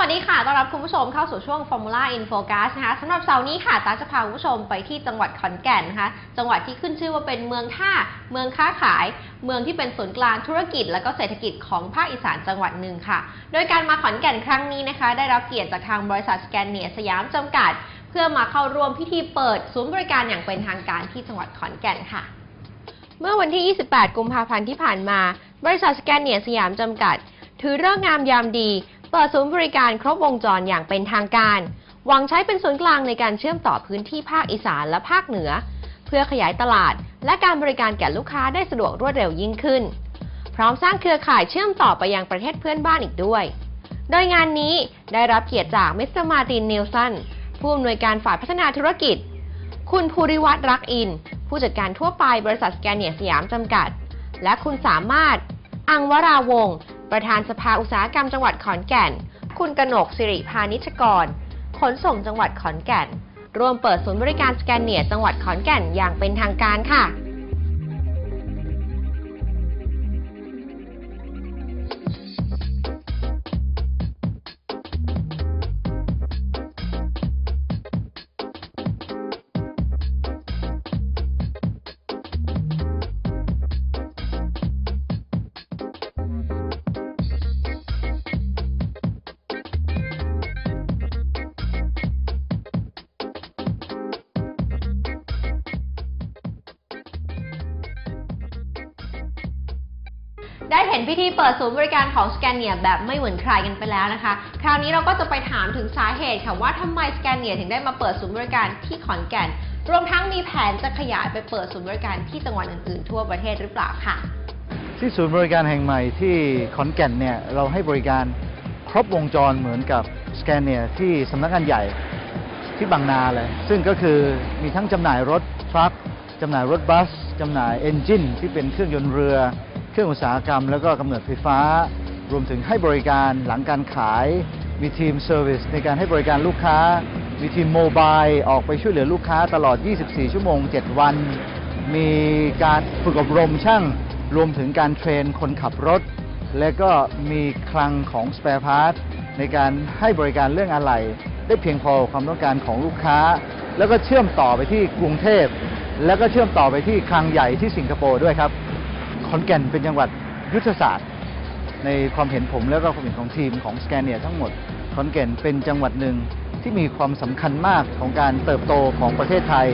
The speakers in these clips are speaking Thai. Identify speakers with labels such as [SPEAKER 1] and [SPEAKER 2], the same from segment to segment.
[SPEAKER 1] สวัสดีค่ะ ต้อนรับคุณผู้ชมเข้าสู่ช่วง Formula in Focus นะคะสำหรับเสาร์นี้ค่ะตาจะพาคุณผู้ชมไปที่จังหวัดขอนแก่นนะคะ จังหวัดที่ขึ้นชื่อว่าเป็นเมืองท่า เมืองค้าขาย เมืองที่เป็นศูนย์กลางธุรกิจ และก็เศรษฐกิจของภาคอีสานจังหวัดหนึ่งค่ะ โดยการมาขอนแก่นครั้งนี้นะคะ ได้รับเกียรติจากทางบริษัทสแกนเนียสยามจำกัด เพื่อมาเข้าร่วมพิธีเปิดศูนย์บริการอย่างเป็นทางการที่จังหวัดขอนแก่นค่ะ เมื่อวันที่ 28 กุมภาพันธ์ที่ผ่านมา บริษัทสแกนเนียสยามจำกัด ถือเลิกษ์งามยามดี เปิดศูนย์บริการครบวงจรอย่างเป็นทางการ หวังใช้เป็นศูนย์กลางในการเชื่อมต่อพื้นที่ภาคอีสานและภาคเหนือ เพื่อขยายตลาด และการบริการแก่ลูกค้าได้สะดวกรวดเร็วยิ่งขึ้น พร้อมสร้างเครือข่ายเชื่อมต่อไปยังประเทศเพื่อนบ้านอีกด้วย โดยงานนี้ได้รับเกียรติจากมิสเตอร์มาตินนิลสันผู้อำนวยการฝ่ายพัฒนาธุรกิจ คุณภูริวัตรรักอิน ผู้จัดการทั่วไปบริษัทสแกนเนียสยามจำกัด และคุณสามารถ อังวราวงศ์ ประธานสภาอุตสาหกรรมจังหวัดขอนแก่น คุณกนกสิริพานิชกร ขนส่งจังหวัดขอนแก่น ร่วมเปิดศูนย์บริการสแกนเนียจังหวัดขอนแก่นอย่างเป็นทางการค่ะ ได้เห็นพิธีเปิดศูนย์บริการของสแกนเนียแบบไม่เหมือนใครกันไปแล้วนะคะ คราวนี้เราก็จะไปถามถึงสาเหตุค่ะว่าทำไมสแกนเนียถึงได้มาเปิดศูนย์บริการที่ขอนแก่น รวมทั้งมีแผนจะขยายไปเปิดศูนย์บริการที่จังหวัดอื่นๆทั่วประเทศหรือเปล่าค่ะ
[SPEAKER 2] ที่ศูนย์บริการแห่งใหม่ที่ขอนแก่นเนี่ยเราให้บริการครบวงจรเหมือนกับสแกนเนียที่สำนักงานใหญ่ที่บางนาเลย ซึ่งก็คือมีทั้งจำหน่ายรถทรัคจำหน่ายรถบัสจำหน่ายเอนจินที่เป็นเครื่องยนต์เรือ รื่องอุตสาหกรรม แล้วก็กำเนิดไฟฟ้า รวมถึงให้บริการหลังการขาย มีทีมเซอร์วิสในการให้บริการลูกค้า มีทีมโมบายออกไปช่วยเหลือลูกค้าตลอด 24 ชั่วโมง 7 วัน มีการฝึกอบรมช่าง รวมถึงการเทรนคนขับรถ และก็มีคลังของ spare part ในการให้บริการเรื่องอะไหล่ได้เพียงพอความต้องการของลูกค้า แล้วก็เชื่อมต่อไปที่กรุงเทพ แล้วก็เชื่อมต่อไปที่คลังใหญ่ที่สิงคโปร์ด้วยครับ ขอนแก่นเป็นจังหวัดยุทธศาสตร์ ในความเห็นผมแล้วก็ความเห็นของทีมของสแกนเนียทั้งหมดขอนแก่นเป็นจังหวัดหนึ่งที่มีความสำคัญมากของการเติบโตของประเทศไทย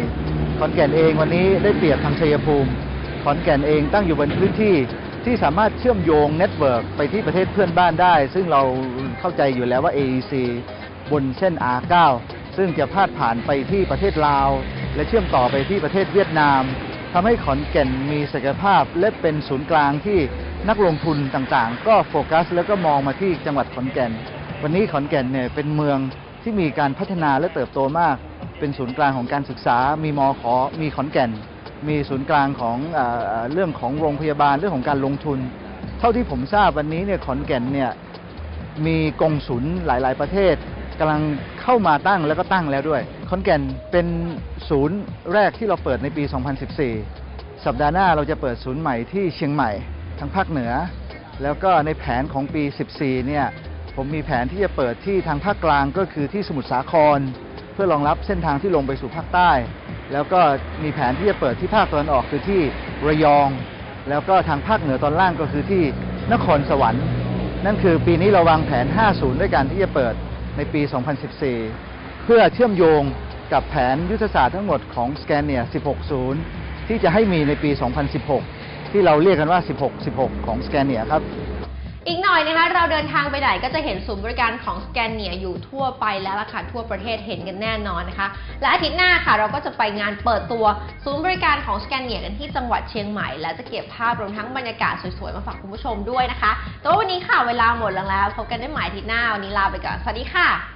[SPEAKER 2] ขอนแก่นเองวันนี้ได้เปรียบทางชัยภูมิ ขอนแก่นเองตั้งอยู่บนพื้นที่ที่สามารถเชื่อมโยงเน็ตเวิร์กไปที่ประเทศเพื่อนบ้านได้ ซึ่งเราเข้าใจอยู่แล้วว่า AEC บนเส้น R9 ซึ่งจะพาดผ่านไปที่ประเทศลาว และเชื่อมต่อไปที่ประเทศเวียดนาม ทำให้ขอนแก่นมีศักยภาพและเป็นศูนย์กลางที่นักลงทุนต่างๆ ก็โฟกัส แล้วก็มองมาที่จังหวัดขอนแก่น วันนี้ขอนแก่นเนี่ยเป็นเมืองที่มีการพัฒนาและเติบโตมาก เป็นศูนย์กลางของการศึกษา มีมอขอมีขอนแก่น มีศูนย์กลางของเอเรื่องของโรงพยาบาลเรื่องของการลงทุน เท่าที่ผมทราบวันนี้เนี่ยขอนแก่นเนี่ยมีกงสุลหลาย ๆ ประเทศกำลังเข้ามาตั้งแล้วก็ตั้งแล้วด้วย อนแก่นเป็นศูนย์แรกที่เราเปิดในปี 2014 สัปดาห์หน้าเราจะเปิดศูนย์ใหม่ที่เชียงใหม่ทางภาคเหนือ แล้วก็ในแผนของปี 14 เนี่ยผมมีแผนที่จะเปิดที่ทางภาคกลางก็คือที่สมุทรสาคร เพื่อรองรับเส้นทางที่ลงไปสู่ภาคใต้ แล้วก็มีแผนที่จะเปิดที่ภาคตะวันออกคือที่ระยอง แล้วก็ทางภาคเหนือตอนล่างก็คือที่นครสวรรค์ นั่นคือปีนี้เราวางแผน 50 ด้วยกันที่จะเปิดในปี 2014 เพื่อเชื่อมโยง กับแผนยุทธศาสตร์ทั้งหมดของ s c a n เนีย16ศูนย์ที่จะให้มีในปี 2016 ที่เราเรียกกันว่า 16 16 ของ s c a n เนียครับ
[SPEAKER 1] อีกหน่อยนะคะเราเดินทางไปไหนก็จะเห็นศูนย์บริการของสแกนเนียอยู่ทั่วไปแล้วล่ะค่ะทั่วประเทศเห็นกันแน่นอนนะคะ และอาทิตย์หน้าค่ะเราก็จะไปงานเปิดตัวศูนย์บริการของสแกนเนียกันที่จังหวัดเชียงใหม่ และจะเก็บภาพรวมทั้งบรรยากาศสวยๆมาฝากคุณผู้ชมด้วยนะคะแต่ว่าวันนี้ค่ะเวลาหมดลงแล้วพบกันได้ใหม่อาทิตย์หน้าวันนี้ลาไปก่อนสวัสดีค่ะ